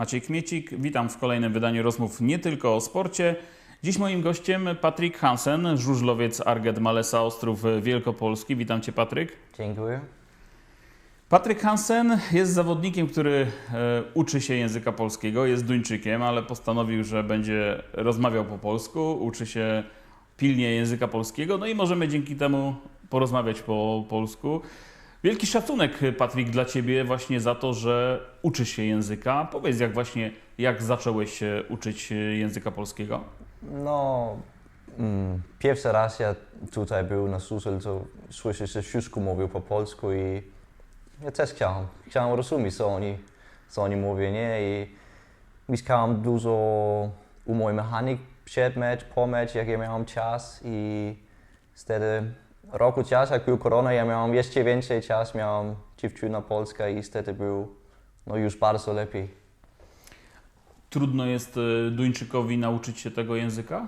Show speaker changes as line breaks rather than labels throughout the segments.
Maciej Kmiecik, witam w kolejnym wydaniu rozmów nie tylko o sporcie. Dziś moim gościem Patryk Hansen, żużlowiec Arget Malesa Ostrów Wielkopolski. Witam Cię Patryk.
Dziękuję.
Patryk Hansen jest zawodnikiem, który e, uczy się języka polskiego, jest Duńczykiem, ale postanowił, że będzie rozmawiał po polsku, uczy się pilnie języka polskiego, no i możemy dzięki temu porozmawiać po polsku. Wielki szacunek, Patryk, dla Ciebie właśnie za to, że uczysz się języka. Powiedz, jak właśnie, jak zacząłeś się uczyć języka polskiego?
No, mm, pierwszy raz ja tutaj był na Susel, to słyszę, że wszystko mówił po polsku i ja też chciałem. Chciałem rozumieć, co oni, co oni mówią, nie? I mieszkałem dużo u mojej mechanik przed mecz, po mecz, jak ja miałem czas i wtedy roku czas, jak był korona, ja miałem jeszcze więcej czas, miałem dziewczyna polska i wtedy był no już bardzo lepiej.
Trudno jest e, Duńczykowi nauczyć się tego języka?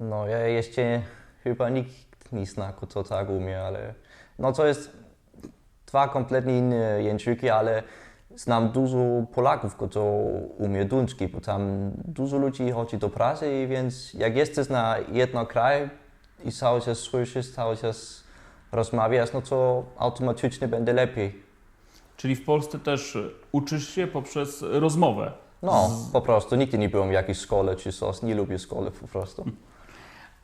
No, ja jeszcze chyba nikt nie zna, kto tak umie, ale no to jest dwa kompletnie inne języki, ale znam dużo Polaków, którzy umie duński, bo tam dużo ludzi chodzi do pracy, więc jak jesteś na jedno kraj i cały czas słyszysz, cały czas rozmawiasz, no to automatycznie będzie lepiej.
Czyli w Polsce też uczysz się poprzez rozmowę.
No, po prostu. Nigdy nie byłem w jakiejś szkole czy coś, nie lubię szkoły po prostu.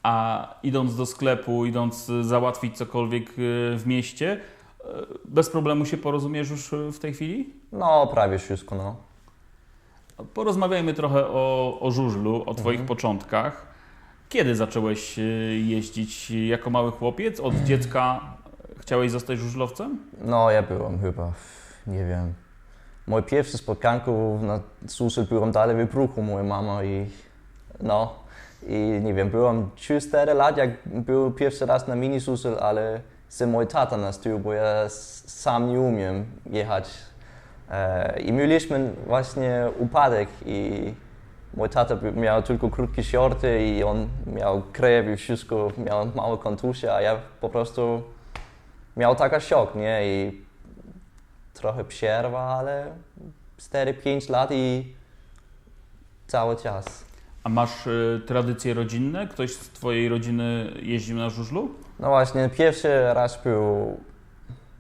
A idąc do sklepu, idąc załatwić cokolwiek y, w mieście, y, bez problemu się porozumiesz już w tej chwili?
No, prawie wszystko, no.
Porozmawiajmy trochę o, o żużlu, o Twoich początkach. Kiedy zacząłeś y, jeździć jako mały chłopiec? Od dziecka chciałeś zostać żużlowcem?
No, ja byłem chyba, nie wiem. Moje pierwsze spotkanko na Susel byłem dalej w bruchu, moja mama i no. I nie wiem, byłem 3-4 lat, jak był pierwszy raz na mini Susel, ale se mój tata nas tył, bo ja sam nie umiem jechać. E, I mieliśmy właśnie upadek i mój tata miał tylko krótkie shorty i on miał krew i wszystko, miał małą kontuzję, a ja po prostu miał taka szok, nie? I trochę przerwa, ale 4-5 lat i cały czas.
A masz y, tradycje rodzinne? Ktoś z Twojej rodziny jeździł na żużlu?
No właśnie, pierwszy raz był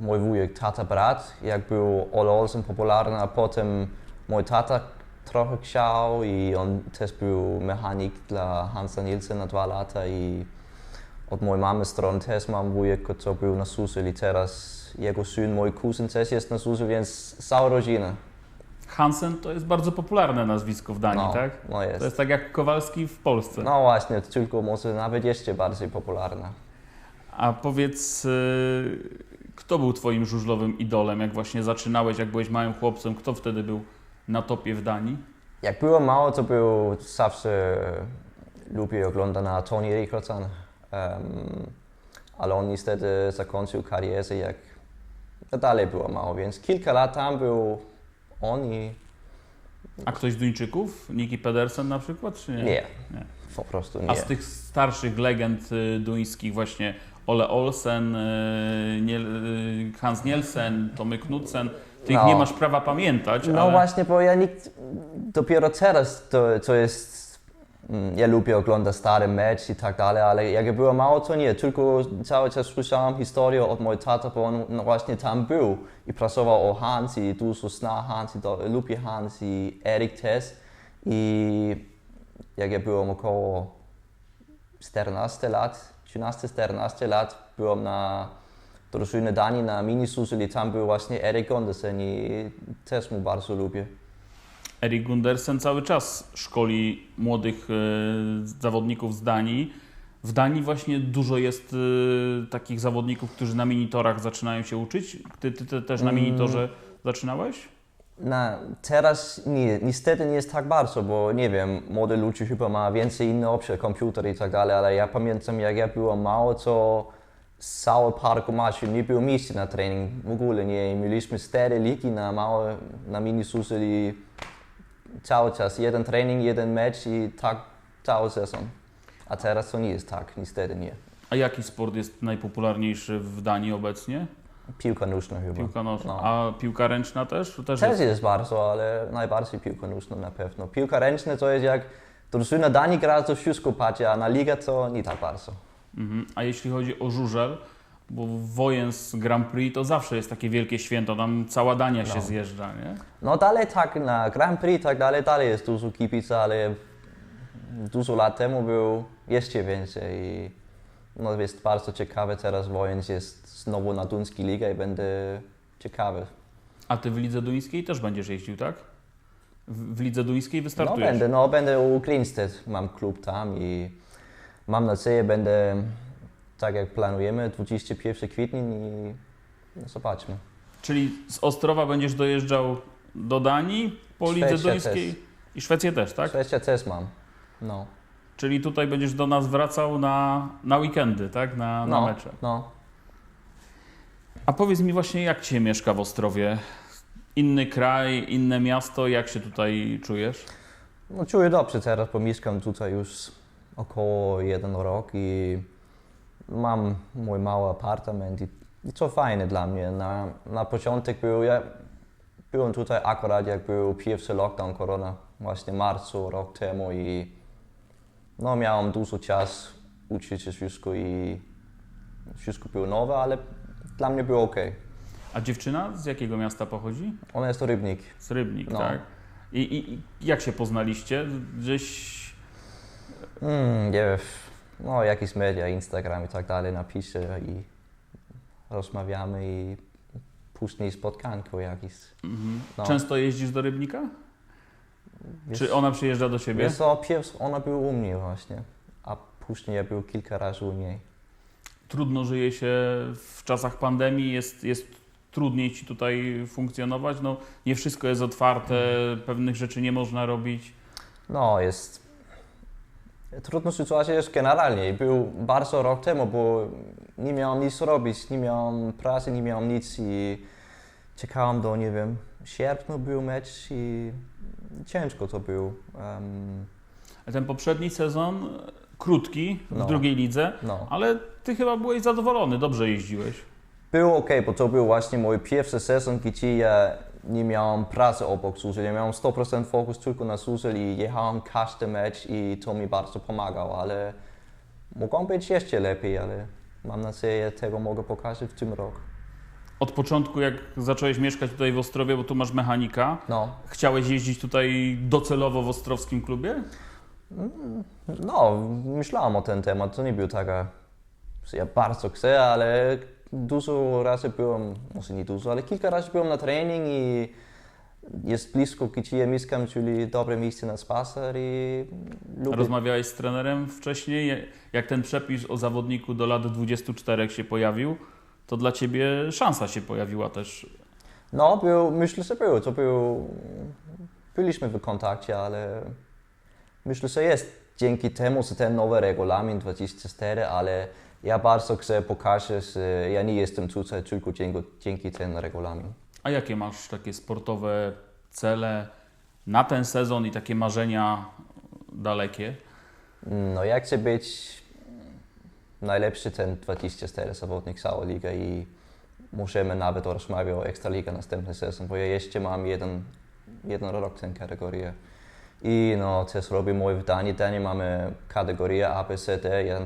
mój wujek, tata, brat, jak był Ole Olsen popularny, a potem mój tata trochę chciał i on też był mechanik dla Hansa Nielsen na dwa lata i od mojej mamy strony też mam wujek, który był na Susel i teraz jego syn, mój kuzyn też jest na Susel, więc cała rodzina.
Hansen to jest bardzo popularne nazwisko w Danii,
No,
tak?
no jest.
To jest tak jak Kowalski w Polsce.
No właśnie, tylko może nawet jeszcze bardziej popularna.
A powiedz, y, kto był Twoim żużlowym idolem, jak właśnie zaczynałeś, jak byłeś małym chłopcem, kto wtedy był na topie w Danii?
Jak byłem mały, to był zawsze lubię oglądać na Tony Richardson, um, ale on niestety zakończył karierę, jak ja dalej byłem mały, więc kilka lat tam był on i
A ktoś z Duńczyków? Niki Pedersen na przykład, czy nie?
nie,
Nie.
po prostu nie.
A z tych starszych legend y, duńskich właśnie Ole Olsen, y, y, Hans Nielsen, Tomy Knudsen, tych
No.
nie masz prawa pamiętać,
No
ale
właśnie, bo ja nikt, dopiero teraz to, to jest, mm, ja lubię oglądać stare mecz i tak dalej, ale jak ja byłem mały, to nie, tylko cały czas słyszałem historię od mojego tata, bo on no właśnie tam był i pracował o Hans i dużo zna Hans i do, lubię Hans i Erik też i jak ja byłem około 14 lat, 13-14 lat, byłem na drużynie Danii na mini i tam był właśnie Erik Gundersen i też mu bardzo lubię.
Erik Gundersen cały czas szkoli młodych y, zawodników z Danii. W Danii właśnie dużo jest y, takich zawodników, którzy na minitorach zaczynają się uczyć. Ty, ty, ty też na
Mm.
minitorze zaczynałeś?
Na, teraz nie, niestety nie jest tak bardzo, bo nie wiem, młode ludzie chyba ma więcej inne opcje, komputer i tak dalej, ale ja pamiętam jak ja byłem mały, to parku maszyn nie było miejsca na trening w ogóle, nie, I mieliśmy cztery ligi na małe, na mini i cały czas, jeden trening, jeden mecz i tak cały sezon. A teraz to nie jest tak, niestety nie.
A jaki sport jest najpopularniejszy w Danii obecnie?
Piłka nożna chyba.
Piłka nożna.
No.
A piłka ręczna też? też
Też
jest.
jest bardzo, ale najbardziej piłka nożna na pewno. Piłka ręczna to jest jak drużyna Danii gra, to wszystko padzie, a na ligę to nie tak bardzo.
Mhm. A jeśli chodzi o żużel, bo Wojens Grand Prix to zawsze jest takie wielkie święto, tam cała Dania się
No.
zjeżdża, nie?
No dalej tak na Grand Prix, tak dalej, dalej jest dużo kibica, ale dużo lat temu był jeszcze więcej. I no jest bardzo ciekawe, teraz Wojens jest znowu na Duńskiej Lidze i będę ciekawy.
A ty w Lidze Duńskiej też będziesz jeździł, tak? W, Lidze Duńskiej
No
wystartujesz?
będę, no będę u Grinstedt, mam klub tam i mam nadzieję, będę tak jak planujemy, 21 kwietnia i no, zobaczmy.
Czyli z Ostrowa będziesz dojeżdżał do Danii po Lidze Duńskiej i Szwecję też, tak?
Szwecja też mam. No.
Czyli tutaj będziesz do nas wracał na, na weekendy, tak? Na, na
No,
mecze.
no.
A powiedz mi właśnie, jak Cię mieszka w Ostrowie? Inny kraj, inne miasto, jak się tutaj czujesz?
No czuję dobrze teraz, bo mieszkam tutaj już około jeden rok i mam mój mały apartament i, i to fajne dla mnie. Na, na początek był, ja byłem tutaj akurat jak był pierwszy lockdown korona, właśnie marcu rok temu i no miałem dużo czas uczyć się wszystko i wszystko było nowe, ale dla mnie było ok.
A dziewczyna z jakiego miasta pochodzi?
Ona jest to rybnik.
Z Rybnik,
No.
tak? I, i, I jak się poznaliście? Gdzieś
Mm, nie wiem, no jakieś media, Instagram i tak dalej napiszę i rozmawiamy i później spotkanko jakieś.
mhm.
No.
często jeździsz do Rybnika?
Wiesz-
Czy ona przyjeżdża do Ciebie?
Wiesz co, pierwszy ona była u mnie właśnie, a później ja był kilka razy u niej.
Trudno żyje się w czasach pandemii, jest, jest trudniej Ci tutaj funkcjonować? No, nie wszystko jest otwarte, pewnych rzeczy nie można robić.
No jest... Trudna sytuacja jest generalnie. Był bardzo rok temu, bo nie miałem nic robić, nie miałem pracy, nie miałem nic i czekałem do, nie wiem, sierpnia był mecz i ciężko to było. Em,
A Ten poprzedni sezon e, krótki w
No.
drugiej lidze,
no.
ale Ty chyba byłeś zadowolony, dobrze jeździłeś.
Było ok, bo to był właśnie mój pierwszy sezon, gdzie ja nie miałem pracy obok Suzel. Ja miałem 100% fokus tylko na Suzel i jechałem każdy mecz i to mi bardzo pomagało, ale mogą być jeszcze lepiej, ale mam nadzieję, tego mogę pokazać w tym roku.
Od początku, jak zacząłeś mieszkać tutaj w Ostrowie, bo tu masz mechanika,
No,
chciałeś jeździć tutaj docelowo w ostrowskim klubie?
no, myślałem o ten temat, to nie był taka, że ja bardzo chcę, ale dużo razy byłem, może nie dużo, ale kilka razy byłem na trening i jest blisko, gdzie mieszkam, czyli dobre miejsce na spacer i lubię.
Rozmawiałeś z trenerem wcześniej, jak ten przepis o zawodniku do lat 24 się pojawił, to dla Ciebie szansa się pojawiła też.
No, był, myślę, że było, to był, byliśmy w kontakcie, ale myślę, że jest dzięki temu, że ten nowy regulamin 24, ale ja bardzo chcę pokazać, że ja nie jestem tutaj tylko dzięki, dzięki ten regulamin.
A jakie masz takie sportowe cele na ten sezon i takie marzenia dalekie?
No, ja chcę być najlepszy ten 24 zawodnik całej ligi i możemy nawet rozmawiać o Ekstraliga następny sezon, bo ja jeszcze mam jeden, jeden rok tę kategorię. I no, też robię moje wydanie. Danie mamy kategorię A, B, C, D. Ja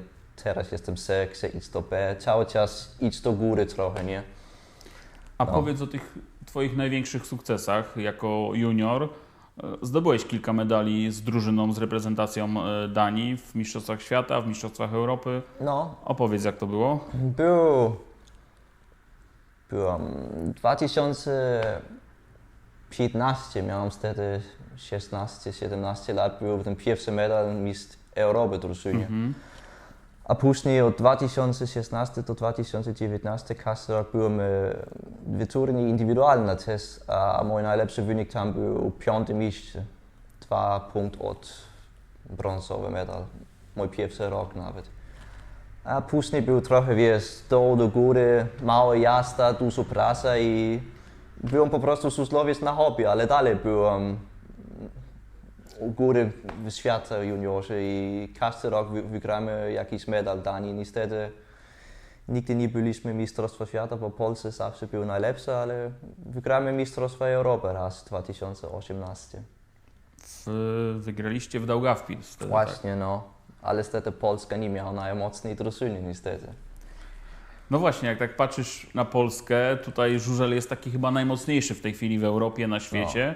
teraz jestem C, chcę iść do B. Cały czas iść do góry trochę, nie?
A
No.
powiedz o tych Twoich największych sukcesach jako junior. Zdobyłeś kilka medali z drużyną, z reprezentacją e, Danii w Mistrzostwach Świata, w Mistrzostwach Europy.
No,
Opowiedz, jak to było.
Był. Byłam 2015, miałem wtedy 16-17 lat, był ten pierwszy medal mistrz Europy drużynie.
Mhm.
A później od 2016 do 2019 każdy rok byłem e, w turniej indywidualny też, a mój najlepszy wynik tam był piąty miejsce. Dwa punkt od brązowy medal. Mój pierwszy rok nawet. A później był trochę, wiesz, dół do góry, mała jazda, dużo pracy i byłem po prostu Suslowiec na hobby, ale dalej byłem góry w świecie juniorze i każdy rok wy- wygramy jakiś medal Danii. Niestety nigdy nie byliśmy Mistrzostwa Świata, bo Polsce zawsze były najlepsze, ale wygramy Mistrzostwa Europy raz w 2018.
W, wygraliście w Daugavpils. wtedy, tak?
Właśnie, no. Ale niestety Polska nie miała najmocniej drużyny, niestety.
No właśnie, jak tak patrzysz na Polskę, tutaj Żużel jest taki chyba najmocniejszy w tej chwili w Europie, na świecie.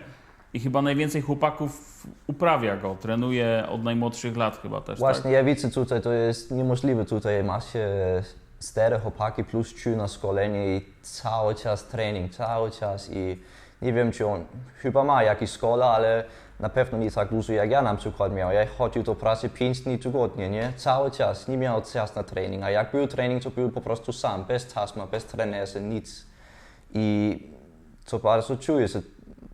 I chyba najwięcej chłopaków uprawia go, trenuje od najmłodszych lat chyba też,
Właśnie,
tak?
ja widzę tutaj, to jest niemożliwe tutaj. Masz e, cztery chłopaki plus trzy na szkolenie i cały czas trening, cały czas i nie wiem, czy on chyba ma jakieś szkoła, ale na pewno nie tak dużo jak ja na przykład miał. Ja chodził do pracy 5 dni tygodnie, nie? Cały czas, nie miał czas na trening, a jak był trening, to był po prostu sam, bez taśma, bez trenerza, nic. I to bardzo czuję, że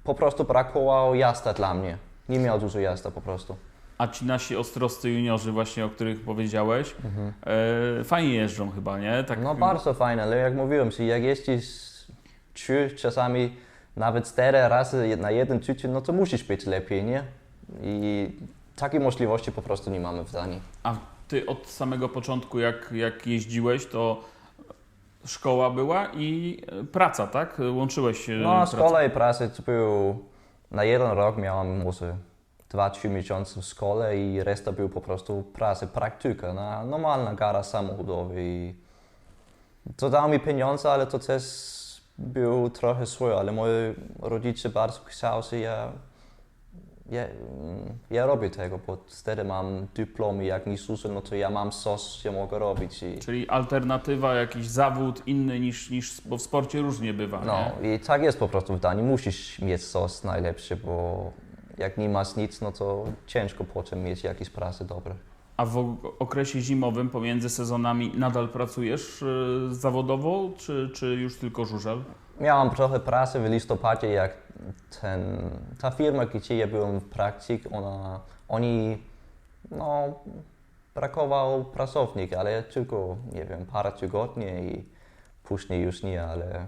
po prostu brakowało jazda dla mnie. Nie miał dużo jazda po prostu.
A ci nasi ostroscy juniorzy właśnie, o których powiedziałeś, e, fajnie jeżdżą chyba, nie? Tak,
No bardzo fajne, ale jak mówiłem, że jak jeździsz trzy, czasami nawet cztery razy na jeden tydzień, no to musisz być lepiej, nie? I takiej możliwości po prostu nie mamy w Danii.
A ty od samego początku, jak, jak jeździłeś, to szkoła była i e, praca, tak? Łączyłeś e,
No,
pracę.
szkoła i praca to był, na jeden rok miałem może dwa, trzy miesiące w szkole i reszta był po prostu praca, praktyka, na normalna gara samochodowy i to dało mi pieniądze, ale to też był trochę złe, ale moi rodzice bardzo chcieli, że ja, ja, mm, ja robię tego, bo wtedy mam dyplom i jak nie służę, no to ja mam coś, co mogę robić i
Czyli alternatywa, jakiś zawód inny niż, niż bo w sporcie różnie bywa,
No
nie?
i tak jest po prostu w Danii. Musisz mieć coś najlepsze, bo jak nie masz nic, no to ciężko potem mieć jakieś prace dobre.
A w okresie zimowym, pomiędzy sezonami, nadal pracujesz e, zawodowo, czy, czy już tylko żużel?
Miałam trochę pracy w listopadzie, jak ten, ta firma, gdzie ja byłem w praktyk, ona, oni, no, brakował pracownik, ale tylko, nie wiem, parę tygodni i później już nie, ale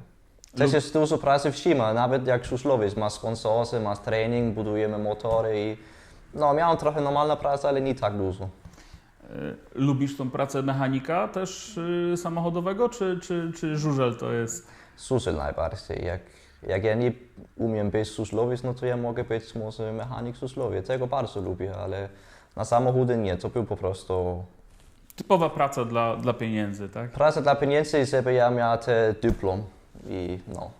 też jest dużo pracy w zimę, nawet jak żużlowiec, masz sponsorzy, masz trening, budujemy motory i no, miałem trochę normalna praca, ale nie tak dużo.
E, Lubisz tą pracę mechanika też e, samochodowego, czy, czy, czy żużel to jest?
Susel najbardziej. Jak, jak ja nie umiem być suslowiec, no to ja mogę być może mechanik suslowiec. Tego bardzo lubię, ale na samochody nie. To był po prostu
Typowa praca dla, dla pieniędzy, tak?
praca dla pieniędzy, żeby ja miał dyplom. I no.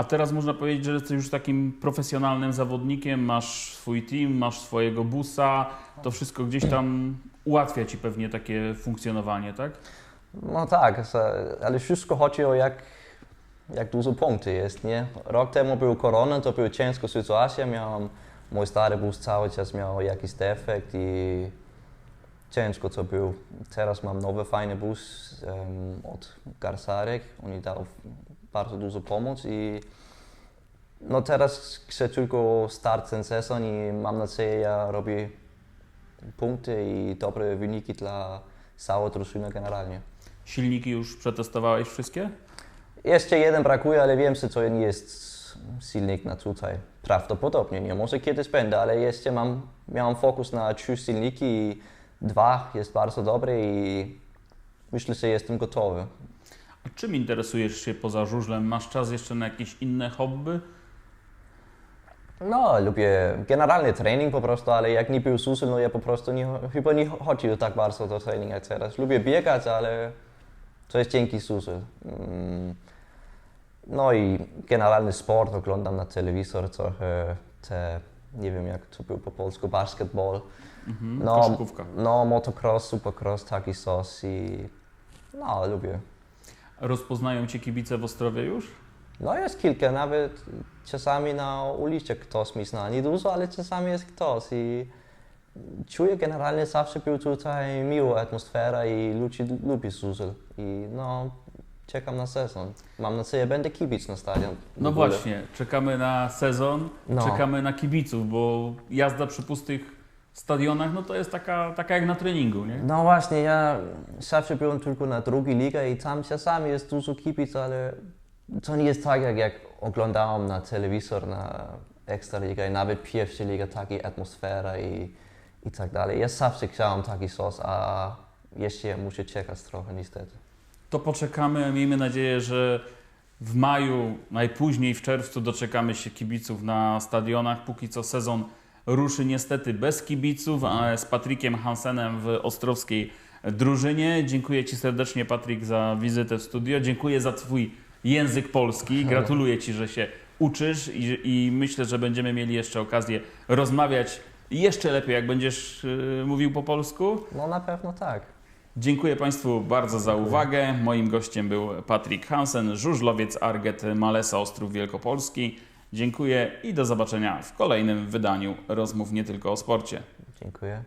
A teraz można powiedzieć, że jesteś już takim profesjonalnym zawodnikiem, masz swój team, masz swojego busa, to wszystko gdzieś tam ułatwia Ci pewnie takie funkcjonowanie, tak?
No tak, ale wszystko chodzi o jak, jak dużo punkty jest, nie? Rok temu był korona, to była ciężka sytuacja, miałem, mój stary bus cały czas miał jakiś defekt i ciężko to był. Teraz mam nowy fajny bus em, od Garsarek, oni dał bardzo dużo pomoc i no teraz chcę tylko start ten sezon i mam nadzieję, ja robię punkty i dobre wyniki dla całej drużyny generalnie.
Silniki już przetestowałeś wszystkie?
Jeszcze jeden brakuje, ale wiem, że to nie jest silnik na tutaj. Prawdopodobnie nie, może kiedyś będę, ale jeszcze mam, miałem fokus na trzy silniki i dwa jest bardzo dobre i myślę, że jestem gotowy.
A czym interesujesz się poza żużlem? Masz czas jeszcze na jakieś inne hobby?
No, lubię generalnie trening po prostu, ale jak nie był susel, no ja po prostu nie, chyba nie chodził tak bardzo do treningu jak teraz. Lubię biegać, ale to jest dzięki susel. Mm. No i generalny sport oglądam na telewizor trochę te, nie wiem jak to był po polsku, basketball.
Mhm,
No,
koszykówka.
no motocross, supercross, taki sos i no, lubię.
Rozpoznają Cię kibice w Ostrowie już?
No jest kilka, nawet czasami na ulicy ktoś mi zna. Nie dużo, ale czasami jest ktoś i czuję generalnie zawsze był tutaj miła atmosfera i ludzie lubią Zuzel. I no, czekam na sezon. Mam nadzieję, będę kibic na stadion.
No właśnie, czekamy na sezon,
No.
czekamy na kibiców, bo jazda przy pustych stadionach, no to jest taka, taka jak na treningu, nie?
No właśnie, ja zawsze byłem tylko na drugiej lidze i tam czasami jest dużo kibic, ale to nie jest tak, jak, jak oglądałem na telewizor na Ekstraliga i nawet pierwsza liga, taka atmosfera i, i tak dalej. Ja zawsze chciałem taki sos, a jeszcze muszę czekać trochę niestety.
To poczekamy. Miejmy nadzieję, że w maju, najpóźniej w czerwcu doczekamy się kibiców na stadionach. Póki co sezon ruszy niestety bez kibiców, ale z Patrykiem Hansenem w ostrowskiej drużynie. Dziękuję Ci serdecznie, Patryk, za wizytę w studio. Dziękuję za Twój język polski. Gratuluję Ci, że się uczysz i, i myślę, że będziemy mieli jeszcze okazję rozmawiać jeszcze lepiej, jak będziesz yy, mówił po polsku.
No na pewno tak.
Dziękuję Państwu bardzo za uwagę. Moim gościem był Patryk Hansen, żużlowiec Arget Malesa Ostrów Wielkopolski. Dziękuję i do zobaczenia w kolejnym wydaniu rozmów nie tylko o sporcie.
Dziękuję.